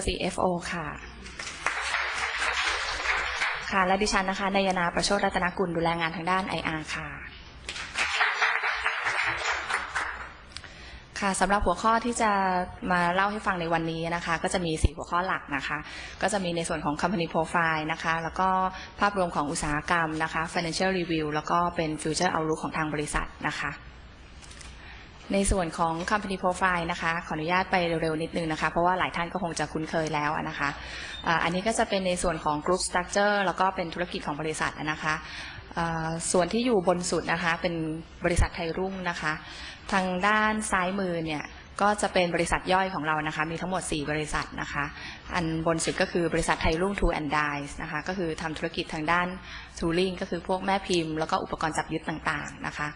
CFO ค่ะ ค่ะ และดิฉันนะคะนายนาประโชดรัตนกุลดูแลงานทางด้าน IR ค่ะ ค่ะสำหรับหัวข้อที่จะมาเล่าให้ฟังในวันนี้นะคะ ก็จะมี 4 หัวข้อหลักนะคะ ก็จะมีในส่วนของ Company Profile นะคะ แล้วก็ภาพรวมของอุตสาหกรรมนะคะ Financial Review แล้วก็เป็น Future Outlook ของทางบริษัทนะคะ ในส่วนของ Company Profile นะคะ ขออนุญาตไปเร็วๆนิดนึงนะคะ เพราะว่าหลายท่านก็คงจะคุ้นเคยแล้วนะคะอันนี้ก็จะเป็นในส่วนของ Group Structure แล้วก็เป็นธุรกิจของบริษัทนะคะส่วนที่อยู่บนสุดนะคะ เป็นบริษัทไทยรุ่งนะคะ ทางด้านซ้ายมือเนี่ยก็จะเป็นบริษัทย่อยของเรานะคะ มีทั้งหมด 4 บริษัทนะคะ อันบนสุดก็คือบริษัทไทยรุ่ง Tool and Die นะคะ ก็คือทำธุรกิจทางด้าน tooling ก็คือพวกแม่พิมพ์แล้วก็อุปกรณ์จับยึดต่างๆนะคะ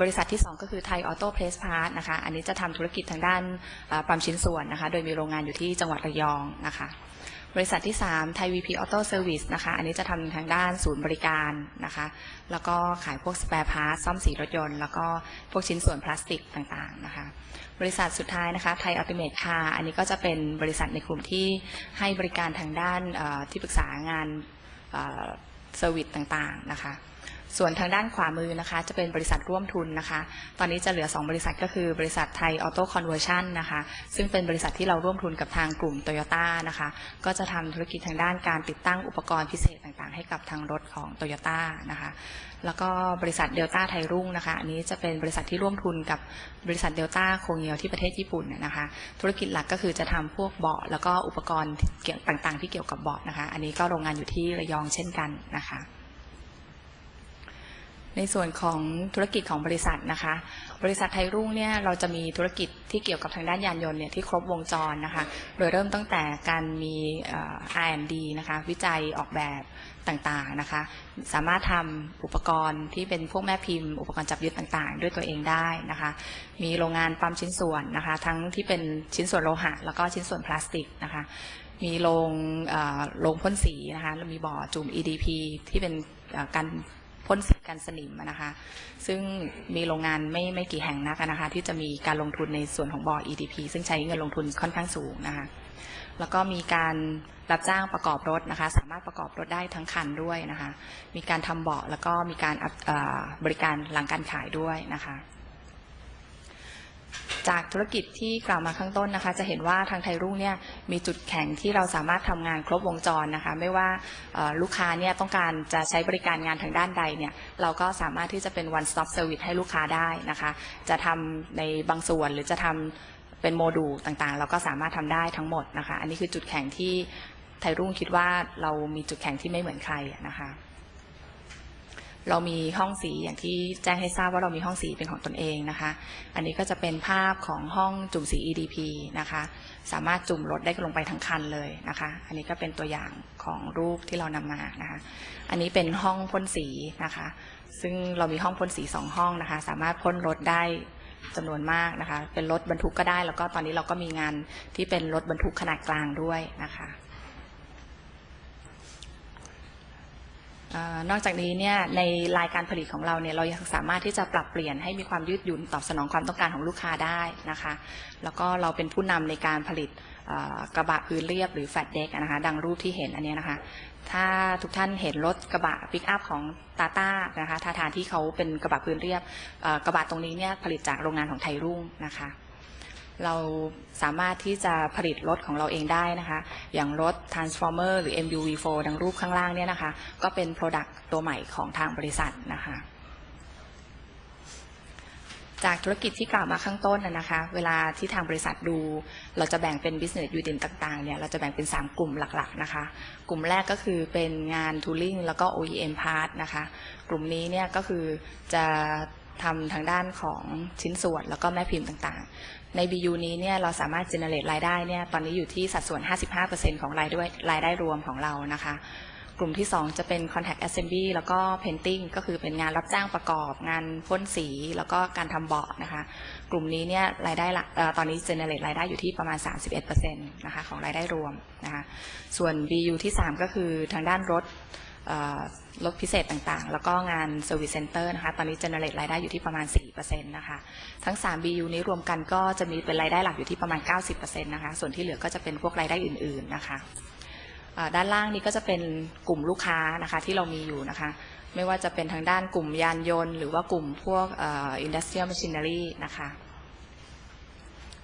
บริษัทที่ 2 ก็คือไทยออโต้เพลสพาร์ทนะคะ อันนี้จะทำธุรกิจทางด้านปั๊มชิ้นส่วนนะคะ โดยมีโรงงานอยู่ที่จังหวัดระยองนะคะ บริษัทที่ 3 ไทย VP Auto Service นะคะ อันนี้จะทำทางด้านศูนย์บริการนะคะ แล้วก็ขายพวกส p ปร e พาร์ทซ่อมสีรถยนต์ แล้วก็พวกชิ้นส่วนพลาสติกต่างๆนะคะ บริษัทสุดท้ายนะคะไทยอัลติเมทคาร์อันนี้ก็จะเป็นบริษัทในกลุ่มที่ให้บริการทางด้านที่ปรึกษางานเซอร์วิสต่างๆนะคะ ส่วนทางด้านขวามือนะคะ จะเป็นบริษัทร่วมทุนนะคะ ตอนนี้จะเหลือ 2 บริษัทก็คือบริษัทไทยออโต้คอนเวอร์ชันนะคะ ซึ่งเป็นบริษัทที่เราร่วมทุนกับทางกลุ่มโตโยต้านะคะ ก็จะทำธุรกิจทางด้านการติดตั้งอุปกรณ์พิเศษต่างๆ ให้กับทางรถของโตโยต้านะคะ แล้วก็บริษัทเดลต้าไทยรุ่งนะคะ อันนี้จะเป็นบริษัทที่ร่วมทุนกับบริษัทเดลต้าโคเงียวที่ประเทศญี่ปุ่นนะคะ ธุรกิจหลักก็คือจะทำพวกเบาะแล้วก็อุปกรณ์เกี่ยวต่างๆ ที่เกี่ยวกับเบาะนะคะ อันนี้ก็โรงงานอยู่ที่ระยองเช่นกันนะคะ ในส่วนของธุรกิจของบริษัทนะคะ บริษัทไทยรุ่งเนี่ยเราจะมีธุรกิจที่เกี่ยวกับทางด้านยานยนต์เนี่ยที่ครบวงจรนะคะ โดยเริ่มตั้งแต่การมีเอ่อ R&D นะคะวิจัยออกแบบต่างๆนะคะ สามารถทำอุปกรณ์ที่เป็นพวกแม่พิมพ์ อุปกรณ์จับยึดต่างๆ ด้วยตัวเองได้นะคะ มีโรงงานปั๊มชิ้นส่วนนะคะ ทั้งที่เป็นชิ้นส่วนโลหะ แล้วก็ชิ้นส่วนพลาสติกนะคะ มีโรงอ่อโรงพ่นสีนะคะ แล้วมีบ่อจุ่ม EDP ที่เป็นอ่อการ พ่นสีกันสนิมนะคะ ซึ่งมีโรงงานไม่ไม่กี่แห่งนักอะนะคะ ที่จะมีการลงทุนในส่วนของบ่อ EDP ซึ่งใช้เงินลงทุนค่อนข้างสูงนะคะแล้วก็มีการรับจ้างประกอบรถนะคะ สามารถประกอบรถได้ทั้งคันด้วยนะคะ มีการทำเบาะแล้วก็มีการบริการหลังการขายด้วยนะคะ จากธุรกิจที่กล่าวมาข้างต้นนะคะ จะเห็นว่าทางไทยรุ่งเนี่ยมีจุดแข็งที่เราสามารถทำงานครบวงจรนะคะ ไม่ว่าลูกค้าเนี่ยต้องการจะใช้บริการงานทางด้านใดเนี่ยเราก็สามารถที่จะเป็น one stop service ให้ลูกค้าได้นะคะ จะทำในบางส่วนหรือจะทำเป็นโมดูลต่างๆ เราก็สามารถทำได้ทั้งหมดนะคะ อันนี้คือจุดแข็งที่ไทยรุ่งคิดว่าเรามีจุดแข็งที่ไม่เหมือนใครนะคะ เรามีห้องสีอย่างที่แจ้งให้ทราบว่าเรามีห้องสีเป็นของตนเองนะคะ อันนี้ก็จะเป็นภาพของห้องจุ่มสี EDP นะคะ สามารถจุ่มรถได้ลงไปทั้งคันเลยนะคะ อันนี้ก็เป็นตัวอย่างของรูปที่เรานำมานะคะ อันนี้เป็นห้องพ่นสีนะคะ ซึ่งเรามีห้องพ่นสีสองห้องนะคะ สามารถพ่นรถได้จำนวนมากนะคะ เป็นรถบรรทุกก็ได้ แล้วก็ตอนนี้เราก็มีงานที่เป็นรถบรรทุกขนาดกลางด้วยนะคะ เอ่อ นอกจากนี้เนี่ยในรายการผลิตของเราเนี่ยเรายังสามารถที่จะปรับเปลี่ยนให้มีความยืดหยุ่นตอบสนองความต้องการของลูกค้าได้นะคะ แล้วก็เราเป็นผู้นำในการผลิตกระบะพื้นเรียบหรือแฟลตเด็กนะคะดังรูปที่เห็นอันนี้นะคะ ถ้าทุกท่านเห็นรถกระบะปิกอัพของตาต้านะคะทาทานที่เขาเป็นกระบะพื้นเรียบกระบะตรงนี้เนี่ยผลิตจากโรงงานของไทยรุ่งนะคะ เราสามารถที่จะผลิตรถของเราเองได้นะคะ อย่างรถ Transformer หรือ MUV4 ดังรูปข้างล่างเนี่ยนะคะ ก็เป็น Product ตัวใหม่ของทางบริษัทนะคะ จากธุรกิจที่กล่าวมาข้างต้นนะนะคะ เวลาที่ทางบริษัทดู เราจะแบ่งเป็น business unit ต่างๆ เนี่ย เราจะแบ่งเป็น 3 กลุ่มหลักๆ นะคะ กลุ่มแรกก็คือเป็นงาน tooling แล้วก็ OEM part นะคะ กลุ่มนี้เนี่ยก็คือจะ ทำทางด้านของชิ้นส่วนแล้วก็แม่พิมพ์ต่างๆ ใน BU นี้เนี่ยเราสามารถ generate รายได้เนี่ยตอนนี้อยู่ที่สัดส่วน 55%ของรายด้วยรายได้รวมของเรานะคะ กลุ่มที่ 2 จะเป็น contact assembly แล้วก็ painting ก็คือเป็นงานรับจ้างประกอบ งานพ่นสี แล้วก็การทำเบาะนะคะ กลุ่มนี้เนี่ยรายได้ลักเอ่อตอนนี้ generate รายได้อยู่ที่ประมาณ 31%นะคะของรายได้รวมนะคะ ส่วน BU ที่ 3 ก็คือทางด้านรถ รถพิเศษต่างๆ แล้วก็งาน Service Center นะคะ ตอนนี้ generate รายได้อยู่ที่ประมาณ 4%นะคะ ทั้ง 3 BU นี้รวมกันก็จะมีเป็นรายได้หลักอยู่ที่ประมาณ 90%นะคะ ส่วนที่เหลือก็จะเป็นพวกรายได้อื่นๆนะคะ ด้านล่างนี้ก็จะเป็นกลุ่มลูกค้านะคะที่เรามีอยู่นะคะ ไม่ว่าจะเป็นทางด้านกลุ่มยานยนต์ หรือว่ากลุ่มพวกอ่อ industrial machinery นะคะ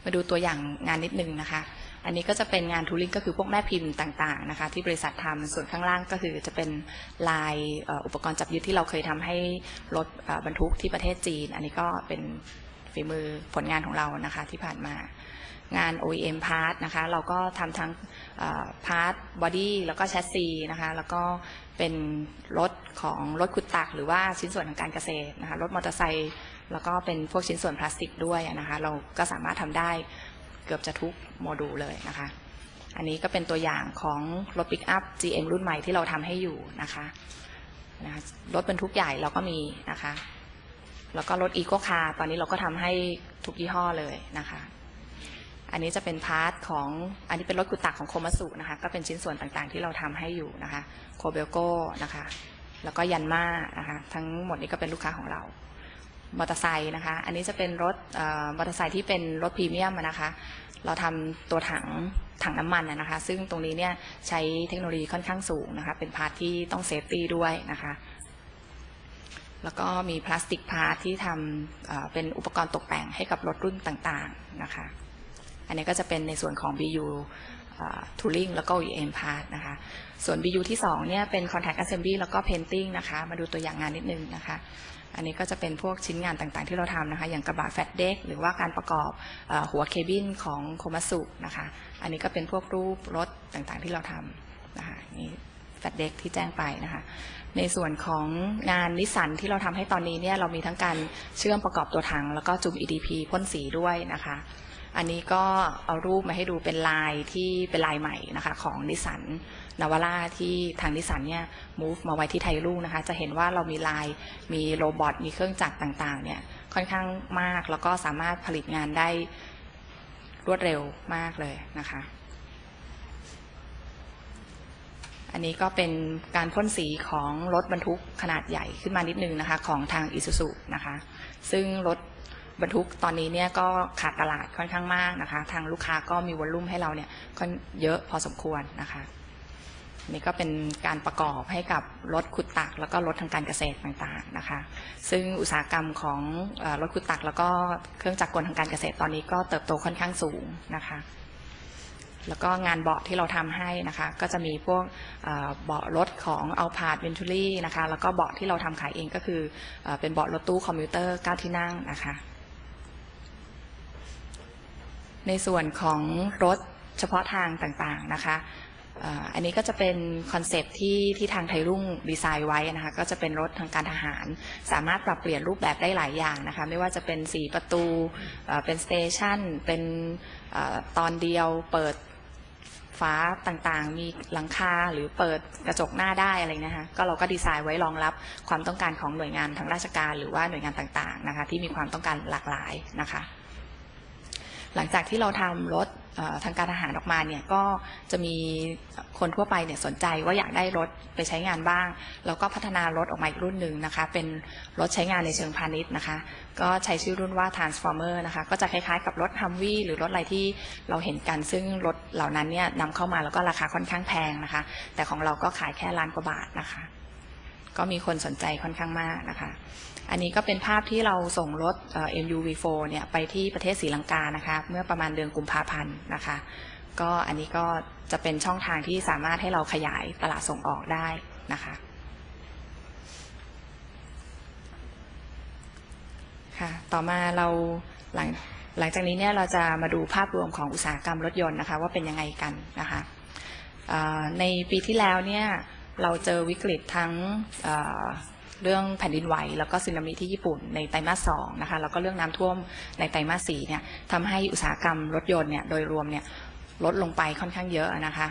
มาดูตัวอย่างงานนิดนึงนะคะ อันนี้ก็จะเป็นงานทูริงก็คือพวกแม่พิมพ์ต่างๆนะคะที่บริษัททำส่วนข้างล่างก็คือจะเป็นลายอุปกรณ์จับยึดที่เราเคยทำให้รถบรรทุกที่ประเทศจีน อันนี้ก็เป็นฝีมือผลงานของเรานะคะที่ผ่านมางาน OEM part นะคะเราก็ทำทั้งพาร์ทบอดี้แล้วก็แชสซีนะคะแล้วก็เป็นรถของรถขุดตัก หรือว่าชิ้นส่วนทางการเกษตรนะคะรถมอเตอร์ไซค์แล้วก็เป็นพวกชิ้นส่วนพลาสติกด้วยนะคะเราก็สามารถทำได้ เกือบจะทุกโมดูลเลยนะคะ อันนี้ก็เป็นตัวอย่างของรถปิกอัพ GM รุ่นใหม่ที่เราทำให้อยู่นะคะนะะรถบรรทุกใหญ่เราก็มีนะคะ แล้วก็รถอีโคคาร์ตอนนี้เราก็ทำให้ทุกยี่ห้อเลยนะคะ อันนี้จะเป็นพาร์ทของอันนี้เป็นรถกุตักของโคมาสุนะคะ ก็เป็นชิ้นส่วนต่างๆ ที่เราทำให้อยู่นะคะ โคเบลโก้นะคะ แล้วก็ยันมานะคะ ทั้งหมดนี้ก็เป็นลูกค้าของเรา มอเตอร์ไซค์นะคะ อันนี้จะเป็นรถมอเตอร์ไซค์ที่เป็นรถพรีเมียมนะคะ เราทำตัวถังถังน้ำมันนะคะ ซึ่งตรงนี้เนี่ยใช้เทคโนโลยีค่อนข้างสูงนะคะ เป็นพาร์ทที่ต้องเซฟตี้ด้วยนะคะ แล้วก็มีพลาสติกพาร์ทที่ทำเเป็นอุปกรณ์ตกแต่งให้กับรถรุ่นต่างๆนะคะ อันนี้ก็จะเป็นในส่วนของ BU ทูริงแล้วก็ OEM part นะคะ ส่วน BU ที่2เนี่ยเป็น Contact Assembly แล้วก็ Painting นะคะ มาดูตัวอย่างงานนิดนึงนะคะ อันนี้ก็จะเป็นพวกชิ้นงานต่างๆที่เราทำนะคะ อย่างกระบะแฟตเด็กหรือว่าการประกอบอหัวเคบินของโคมาสุนะคะ อันนี้ก็เป็นพวกรูปรถต่างๆที่เราทำนะคะนี่แฟตเด็กที่แจ้งไปนะคะ ในส่วนของงานนิสสันที่เราทำให้ตอนนี้เนี่ยเรามีทั้งการเชื่อมประกอบตัวถัง แล้วก็จุ่ม EDP พ่นสีด้วยนะคะ อันนี้ก็เอารูปมาให้ดูเป็นลายที่เป็นลายใหม่นะคะของนิสันนาวาร่าที่ทางนิสันเนี่ย move มาไว้ที่ไทยรุ่งนะคะ จะเห็นว่าเรามีลายมีโรบอทมีเครื่องจักรต่างๆ เนี่ยค่อนข้างมากแล้วก็สามารถผลิตงานได้รวดเร็วมากเลยนะคะ อันนี้ก็เป็นการพ่นสีของรถบรรทุกขนาดใหญ่ขึ้นมานิดนึงนะคะ ของทางอิซูซุนะคะ ซึ่งรถ บรรทุกตอนนี้เนี่ยก็ขาดตลาดค่อนข้างมากนะคะ ทางลูกค้าก็มีวอลลุ่มให้เราเนี่ยค่อนเยอะพอสมควรนะคะนี่ก็เป็นการประกอบให้กับรถขุดตัก แล้วก็รถทางการเกษตรต่างๆนะคะ ซึ่งอุตสาหกรรมของรถขุดตัก แล้วก็เครื่องจักรกลทางการเกษตรตอนนี้ก็เติบโตค่อนข้างสูงนะคะ แล้วก็งานเบาะที่เราทำให้นะคะ ก็จะมีพวกเบาะรถของเอาพาดเวนทูรี่นะคะ แล้วก็เบาะที่เราทำขายเองก็คือเอ่อเป็นเบาะรถตู้คอมพิวเตอร์9ที่นั่งนะคะ ในส่วนของรถเฉพาะทางต่างๆนะคะอันนี้ก็จะเป็นคอนเซปต์ที่ที่ทางไทยรุ่งดีไซน์ไว้นะคะก็จะเป็นรถทางการทหาร สามารถปรับเปลี่ยนรูปแบบได้หลายอย่างนะคะไม่ว่าจะเป็นสีประตูเป็นสเตชันเป็นตอนเดียวเปิดฟ้าต่างๆ มีหลังคาหรือเปิดกระจกหน้าได้อะไรนะคะก็เราก็ดีไซน์ไว้รองรับความต้องการของหน่วยงานทางราชการหรือว่าหน่วยงานต่างๆนะคะที่มีความต้องการหลากหลายนะคะ หลังจากที่เราทำรถทางการทหารออกมาเนี่ยก็จะมีคนทั่วไปเนี่ยสนใจว่าอยากได้รถไปใช้งานบ้างเราก็พัฒนารถออกมาอีกรุ่นหนึ่งนะคะ เป็นรถใช้งานในเชิงพาณิชย์นะคะ ก็ใช้ชื่อรุ่นว่า Transformer นะคะ ก็จะคล้ายๆกับรถ Humvee หรือรถอะไรที่เราเห็นกัน ซึ่งรถเหล่านั้นเนี่ยนำเข้ามาแล้วก็ราคาค่อนข้างแพงนะคะ แต่ของเราก็ขายแค่ล้านกว่าบาทนะคะ ก็มีคนสนใจค่อนข้างมากนะคะ อันนี้ก็เป็นภาพที่เราส่งรถเอ่อ MUV4 เนี่ยไปที่ประเทศศรีลังกานะคะ เมื่อประมาณเดือนกุมภาพันธ์นะคะ ก็อันนี้ก็จะเป็นช่องทางที่สามารถให้เราขยายตลาดส่งออกได้นะคะค่ะต่อมาเราหลังหลังจากนี้เนี่ยเราจะมาดูภาพรวมของอุตสาหกรรมรถยนต์นะคะว่าเป็นยังไงกันนะคะในปีที่แล้วเนี่ย เราเจอวิกฤตทั้งเเรื่องแผ่นดินไหว แล้วก็สึนามิที่ญี่ปุ่นในไตรมาสสองนะคะแล้วก็เรื่องน้ำท่วมในไตรมาสสี่เนี่ยทำให้อุตสาหกรรมรถยนต์เนี่ยโดยรวมเนี่ยลดลงไปค่อนข้างเยอะนะคะ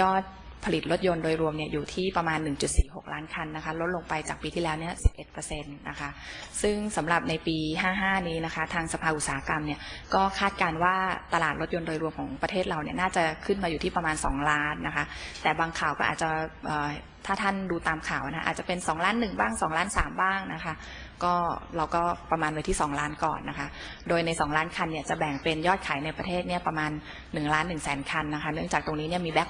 ยอด ผลิตรถยนต์โดยรวมเนี่ยอยู่ที่ประมาณ 1.46 ล้านคันนะคะ ลดลงไปจากปีที่แล้วเนี่ย11%นะคะ ซึ่งสำหรับในปี 55 นี้นะคะ ทางสภาอุตสาหกรรมเนี่ยก็คาดการว่าตลาดรถยนต์โดยรวมของประเทศเราเนี่ยน่าจะขึ้นมาอยู่ที่ประมาณ 2 ล้านนะคะ แต่บางข่าวก็อาจจะถ้าท่านดูตามข่าวนะอาจจะเป็น 2 ล้าน1บ้าง 2 ล้าน 3 บ้างนะคะก็เราก็ประมาณไว้ที่ 2 ล้านก่อนนะคะ โดยใน 2 ล้านคันเนี่ยจะแบ่งเป็นยอดขายในประเทศเนี่ยประมาณ1ล้าน1แสนคันนะคะ เนื่องจากตรงนี้เนี่ยมีแบ็